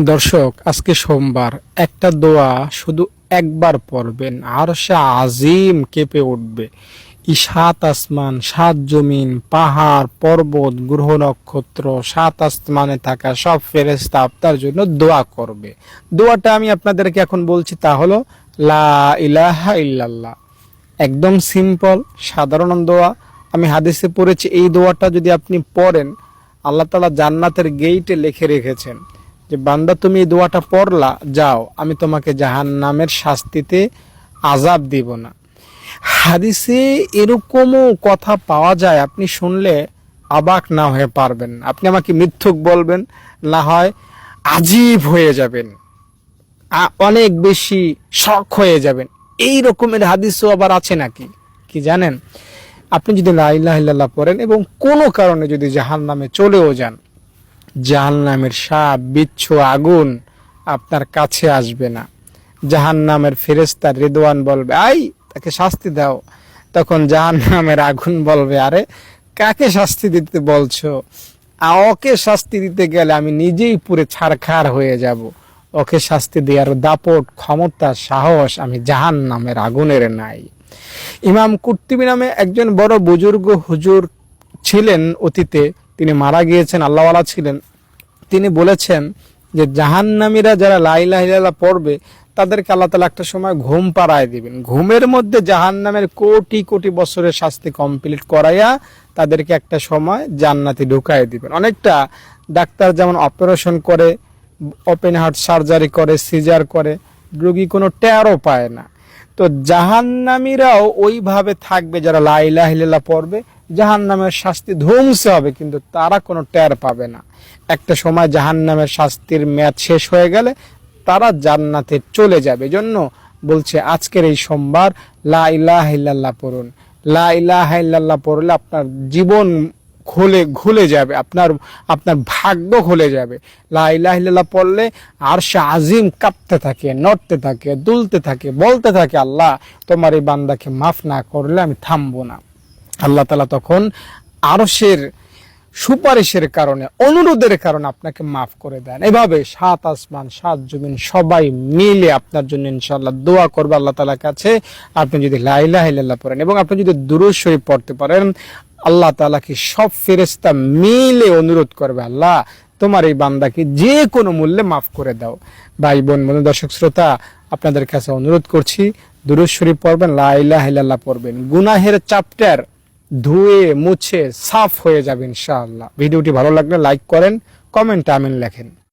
দর্শক, আজকে সোমবার। একটা দোয়া শুধু একবার পড়বেন। আর সে আজিম কেঁপে উঠবে। এই সাত আসমান, সাত জমিন, পাহাড়, পর্বত, গ্রহ নক্ষত্র, সাত আসমানে থাকা সব ফেরেস্তা আপনার জন্য দোয়া করবে। দোয়াটা আমি আপনাদেরকে এখন বলছি, তা হলো, লা ইলাহা ইল্লাল্লাহ। একদম সিম্পল, সাধারণ দোয়া। আমি হাদিসে পড়েছি, এই দোয়াটা যদি আপনি পড়েন, আল্লাহ তালা জান্নাতের গেইটে লিখে রেখেছেন। যে, বান্দা, তুমি এই দোয়াটা পড়লা, যাও, আমি তোমাকে জাহান নামের শাস্তিতে আজাব দিব না। হাদিসে এরকমও কথা পাওয়া যায়, আপনি শুনলে অবাক না হয়ে পারবেন। আপনি আমাকে মিথ্যুক বলবেন, না হয় আজীব হয়ে যাবেন অনেক বেশি শখ হয়ে যাবেন। এই রকমের হাদিসও আবার আছে নাকি? কি জানেন? আপনি যদি লাইল্লাহ পড়েন এবং কোনো কারণে যদি জাহান নামে চলেও যান জাহান নামের সাপ, বিচ্ছু, আগুন আপনার কাছে আসবে না। জাহান নামের ফেরেস্তা রেদওয়ান বলবে, আই, তাকে শাস্তি দাও। তখন জাহান নামের আগুন বলবে, আরে, কাকে শাস্তি দিতে বলছো? ওকে শাস্তি দিতে গেলে আমি নিজেই পুরে ছাড়খাড় হয়ে যাব। ওকে শাস্তি দেওয়ার দাপট, ক্ষমতা, সাহস আমি জাহান নামের আগুনের নাই। ইমাম কুর্তিবি নামে একজন বড় বুজুর্গ হুজুর ছিলেন অতীতে। তিনি মারা গিয়েছেন, আল্লাহওয়ালা ছিলেন। তিনি বলেছেন যে জাহান্নামীরা যারা লাইলা হিলালা পড়বে, তাদেরকে আল্লাহ তালা একটা সময় ঘুম পাড়ায় দিবেন। ঘুমের মধ্যে জাহান্নামের কোটি কোটি বছরের শাস্তি কমপ্লিট করাইয়া তাদেরকে একটা সময় জান্নাতে ঢুকাই দিবেন। অনেকটা ডাক্তার যেমন অপারেশন করে ওপেন হার্ট সার্জারি করে সিজার করে, রোগী কোনো ট্যারও পায় না। তো জাহান্নামীরাও ওইভাবে থাকবে যারা লাইলা হিলেলা পড়বে জাহান্নামের শাস্তি ধ্বংস হবে, কিন্তু তারা কোনো টের পাবে না। একটা সময় জাহান্নামের শাস্তির মেয়াদ শেষ হয়ে গেলে তারা জান্নাতে চলে যাবে। জন্য বলছে, আজকের এই সোমবার, লা পড়ুন। লা পড়লে আপনার জীবন খুলে খুলে যাবে, আপনার আপনার ভাগ্য খুলে যাবে। লা ইলাহা ইল্লাল্লাহ পড়লে আর সে আজিম কাঁপতে থাকে, নড়তে থাকে, দুলতে থাকে, বলতে থাকে, আল্লাহ তোমার এই বান্দাকে মাফ না করলে আমি থামবো না। আল্লাহ তালা তখন আরশের সুপারিশের কারণে, অনুরোধের কারণে আপনাকে মাফ করে দেন। এভাবে সাত আসমান, সাত জমিন সবাই মিলে আপনার জন্য ইনশাল্লাহ দোয়া করবে আল্লাহ তালার কাছে। আপনি যদি লাইলাহ ইল্লাল্লাহ পড়েন এবং আপনি যদি দুরুদ শরীফ পড়তে পারেন, আল্লাহ তালাকে সব ফেরেস্তা মিলে অনুরোধ করবে, আল্লাহ, তোমার এই বান্দাকে যে কোনো মূল্যে মাফ করে দাও। ভাই বোন বন্ধু, দর্শক, শ্রোতা, আপনাদের কাছে অনুরোধ করছি, দুরুদ শরীফ পড়বেন লাইলাহ ইল্লাল্লাহ পড়বেন। গুনাহের চ্যাপ্টার ধুয়ে মুছে সাফ হয়ে যাবে ইনশাআল্লাহ। ভিডিওটি ভালো লাগলে লাইক করেন কমেন্ট আমিন লেখেন।